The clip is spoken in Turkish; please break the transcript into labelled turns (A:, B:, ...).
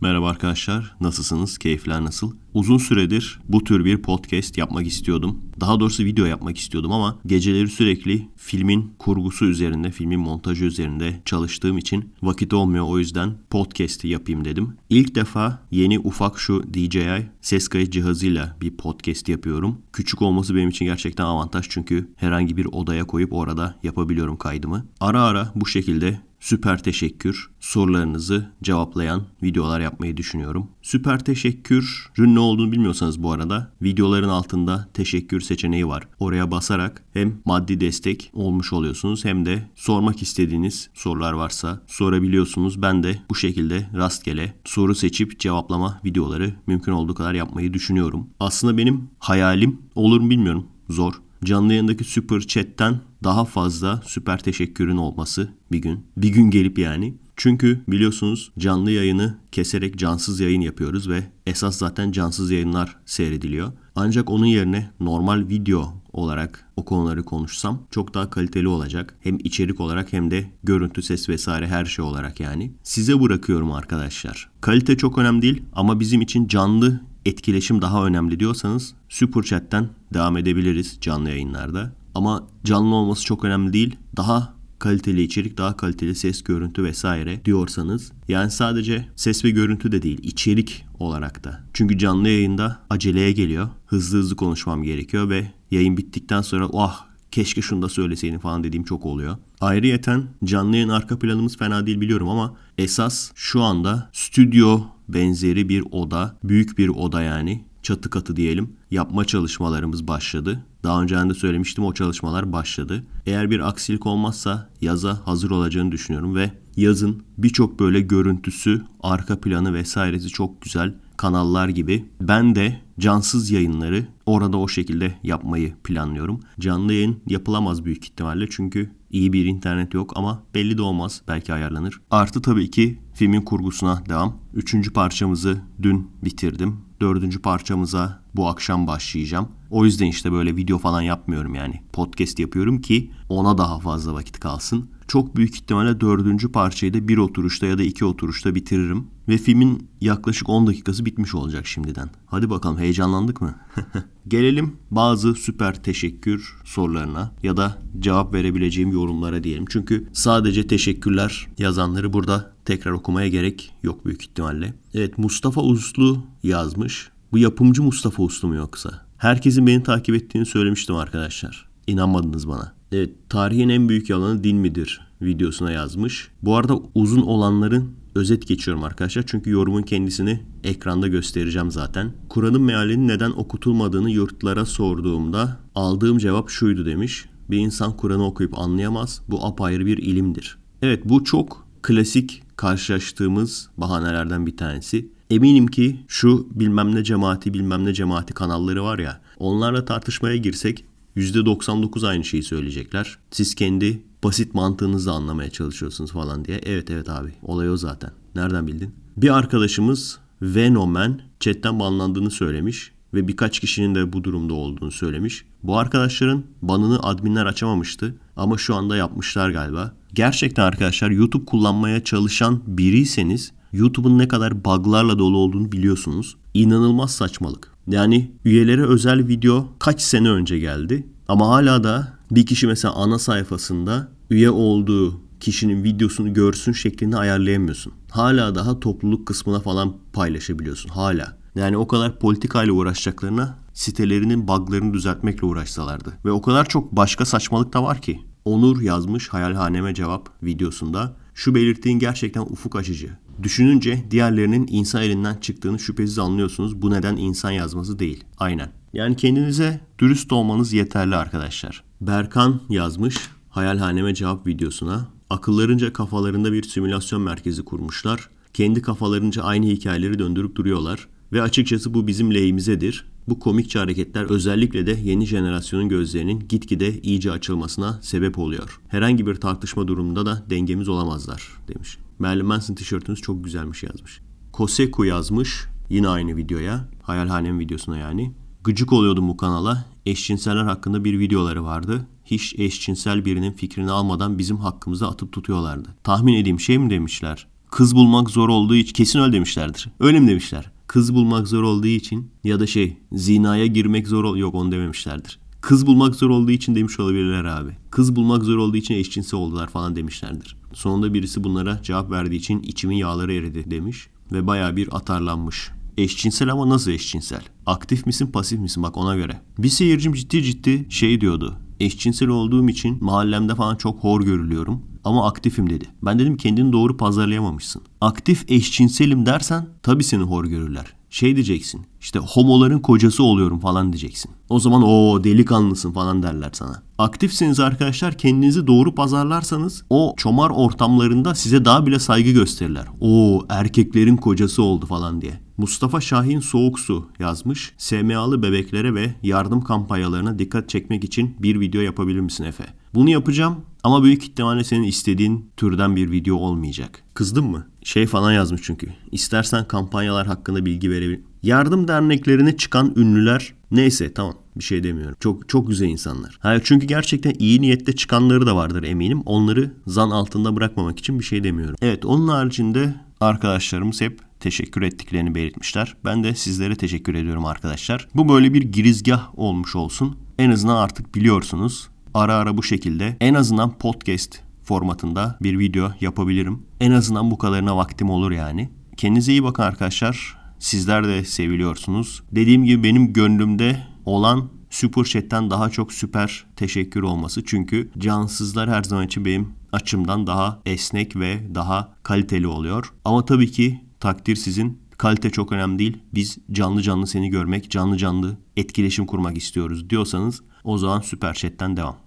A: Merhaba arkadaşlar, nasılsınız? Keyifler nasıl? Uzun süredir bu tür bir podcast yapmak istiyordum. Daha doğrusu video yapmak istiyordum ama geceleri sürekli filmin kurgusu üzerinde, filmin montajı üzerinde çalıştığım için vakit olmuyor. O yüzden podcast'i yapayım dedim. İlk defa yeni ufak şu DJI ses kayıt cihazıyla bir podcast yapıyorum. Küçük olması benim için gerçekten avantaj çünkü herhangi bir odaya koyup orada yapabiliyorum kaydımı. Ara ara bu şekilde süper teşekkür sorularınızı cevaplayan videolar yapmayı düşünüyorum. Süper teşekkürün ne olduğunu bilmiyorsanız bu arada videoların altında teşekkür seçeneği var. Oraya basarak hem maddi destek olmuş oluyorsunuz hem de sormak istediğiniz sorular varsa sorabiliyorsunuz. Ben de bu şekilde rastgele soru seçip cevaplama videoları mümkün olduğu kadar yapmayı düşünüyorum. Aslında benim hayalim olur mu bilmiyorum. Zor canlı yayındaki süper chatten daha fazla süper teşekkürün olması bir gün. Bir gün gelip yani. Çünkü biliyorsunuz canlı yayını keserek cansız yayın yapıyoruz ve esas zaten cansız yayınlar seyrediliyor. Ancak onun yerine normal video olarak o konuları konuşsam çok daha kaliteli olacak. Hem içerik olarak hem de görüntü, ses vesaire her şey olarak yani. Size bırakıyorum arkadaşlar. Kalite çok önemli değil ama bizim için canlı etkileşim daha önemli diyorsanız Super Chat'ten devam edebiliriz canlı yayınlarda. Ama canlı olması çok önemli değil. Daha kaliteli içerik, daha kaliteli ses, görüntü vesaire diyorsanız yani sadece ses ve görüntü de değil, içerik olarak da. Çünkü canlı yayında aceleye geliyor. Hızlı hızlı konuşmam gerekiyor ve yayın bittikten sonra ah keşke şunu da söyleseydin falan dediğim çok oluyor. Ayrıyeten canlı yayın arka planımız fena değil biliyorum ama esas şu anda stüdyo benzeri bir oda, büyük bir oda yani çatı katı diyelim yapma çalışmalarımız başladı. Daha önce de söylemiştim o çalışmalar başladı. Eğer bir aksilik olmazsa yaza hazır olacağını düşünüyorum ve yazın birçok böyle görüntüsü, arka planı vesairesi çok güzel kanallar gibi ben de cansız yayınları orada o şekilde yapmayı planlıyorum. Canlı yayın yapılamaz büyük ihtimalle çünkü iyi bir internet yok ama belli de olmaz belki ayarlanır. Artı tabii ki filmin kurgusuna devam. Üçüncü parçamızı dün bitirdim. Dördüncü parçamıza bu akşam başlayacağım. O yüzden işte böyle video falan yapmıyorum yani. Podcast yapıyorum ki ona daha fazla vakit kalsın. Çok büyük ihtimalle dördüncü parçayı da bir oturuşta ya da iki oturuşta bitiririm. Ve filmin yaklaşık 10 dakikası bitmiş olacak şimdiden. Hadi bakalım heyecanlandık mı? Gelelim bazı süper teşekkür sorularına ya da cevap verebileceğim yorumlara diyelim. Çünkü sadece teşekkürler yazanları burada tekrar okumaya gerek yok büyük ihtimalle. Evet Mustafa Uslu yazmış. Bu yapımcı Mustafa Uslu mu yoksa? Herkesin beni takip ettiğini söylemiştim arkadaşlar. İnanmadınız bana. Evet tarihin en büyük yalanı din midir videosuna yazmış. Bu arada uzun olanların özet geçiyorum arkadaşlar. Çünkü yorumun kendisini ekranda göstereceğim zaten. Kur'an'ın mealinin neden okutulmadığını yurtlara sorduğumda aldığım cevap şuydu demiş. Bir insan Kur'an'ı okuyup anlayamaz. Bu apayrı bir ilimdir. Evet bu çok klasik karşılaştığımız bahanelerden bir tanesi. Eminim ki şu bilmem ne cemaati bilmem ne cemaati kanalları var ya onlarla tartışmaya girsek %99 aynı şeyi söyleyecekler. Siz kendi basit mantığınızı anlamaya çalışıyorsunuz falan diye. Evet evet abi olay o zaten. Nereden bildin? Bir arkadaşımız Venomen chatten banlandığını söylemiş ve birkaç kişinin de bu durumda olduğunu söylemiş. Bu arkadaşların banını adminler açamamıştı ama şu anda yapmışlar galiba. Gerçekten arkadaşlar YouTube kullanmaya çalışan biriyseniz YouTube'un ne kadar buglarla dolu olduğunu biliyorsunuz. İnanılmaz saçmalık. Yani üyelere özel video kaç sene önce geldi ama hala da bir kişi mesela ana sayfasında üye olduğu kişinin videosunu görsün şeklinde ayarlayamıyorsun. Hala daha topluluk kısmına falan paylaşabiliyorsun hala. Yani o kadar politikayla uğraşacaklarına sitelerinin buglarını düzeltmekle uğraşsalardı. Ve o kadar çok başka saçmalık da var ki. Onur yazmış hayalhaneme cevap videosunda. Şu belirttiğin gerçekten ufuk açıcı. Düşününce diğerlerinin insan elinden çıktığını şüphesiz anlıyorsunuz. Bu neden insan yazması değil. Aynen. Yani kendinize dürüst olmanız yeterli arkadaşlar. Berkan yazmış hayalhaneme cevap videosuna. Akıllarınca kafalarında bir simülasyon merkezi kurmuşlar. Kendi kafalarınca aynı hikayeleri döndürüp duruyorlar. Ve açıkçası bu bizim lehimizedir. Bu komikçe hareketler özellikle de yeni jenerasyonun gözlerinin gitgide iyice açılmasına sebep oluyor. Herhangi bir tartışma durumunda da dengemiz olamazlar demiş. Marilyn Manson tişörtünüz çok güzelmiş yazmış. Koseku yazmış yine aynı videoya. Hayalhanem videosuna yani. Gıcık oluyordum bu kanala. Eşcinseller hakkında bir videoları vardı. Hiç eşcinsel birinin fikrini almadan bizim hakkımıza atıp tutuyorlardı. Tahmin edeyim şey mi demişler? kız bulmak zor olduğu için kesin öyle demişlerdir. Öyle mi demişler? Kız bulmak zor olduğu için ya da şey zinaya girmek zor yok onu dememişlerdir. Kız bulmak zor olduğu için demiş olabilirler abi. Kız bulmak zor olduğu için eşcinsel oldular falan demişlerdir. Sonunda birisi bunlara cevap verdiği için içimin yağları eridi demiş ve baya bir atarlanmış. Eşcinsel ama nasıl eşcinsel? Aktif misin pasif misin bak ona göre. Bir seyircim ciddi ciddi şey diyordu. Eşcinsel olduğum için mahallemde falan çok hor görülüyorum ama aktifim dedi. Ben dedim kendini doğru pazarlayamamışsın. Aktif eşcinselim dersen tabii seni hor görürler. Şey diyeceksin işte homoların kocası oluyorum falan diyeceksin. O zaman o delikanlısın falan derler sana. Aktifsiniz arkadaşlar kendinizi doğru pazarlarsanız o çomar ortamlarında size daha bile saygı gösterirler. O erkeklerin kocası oldu falan diye. Mustafa Şahin Soğuksu yazmış. SMA'lı bebeklere ve yardım kampanyalarına dikkat çekmek için bir video yapabilir misin Efe? Bunu yapacağım ama büyük ihtimalle senin istediğin türden bir video olmayacak. Kızdın mı? Şey falan yazmış çünkü. İstersen kampanyalar hakkında bilgi verebilir. Yardım derneklerine çıkan ünlüler neyse tamam bir şey demiyorum. Çok çok güzel insanlar. Hayır çünkü gerçekten iyi niyette çıkanları da vardır eminim. Onları zan altında bırakmamak için bir şey demiyorum. Evet onun haricinde arkadaşlarımız hep teşekkür ettiklerini belirtmişler. Ben de sizlere teşekkür ediyorum arkadaşlar. Bu böyle bir girizgah olmuş olsun. En azından artık biliyorsunuz. Ara ara bu şekilde en azından podcast formatında bir video yapabilirim. En azından bu kadarına vaktim olur yani. Kendinize iyi bakın arkadaşlar. Sizler de seviliyorsunuz. Dediğim gibi benim gönlümde olan Super Chat'ten daha çok süper teşekkür olması. Çünkü cansızlar her zaman için benim açımdan daha esnek ve daha kaliteli oluyor. Ama tabii ki takdir sizin. Kalite çok önemli değil. Biz canlı canlı seni görmek, canlı canlı etkileşim kurmak istiyoruz diyorsanız o zaman Süper Chat'ten devam.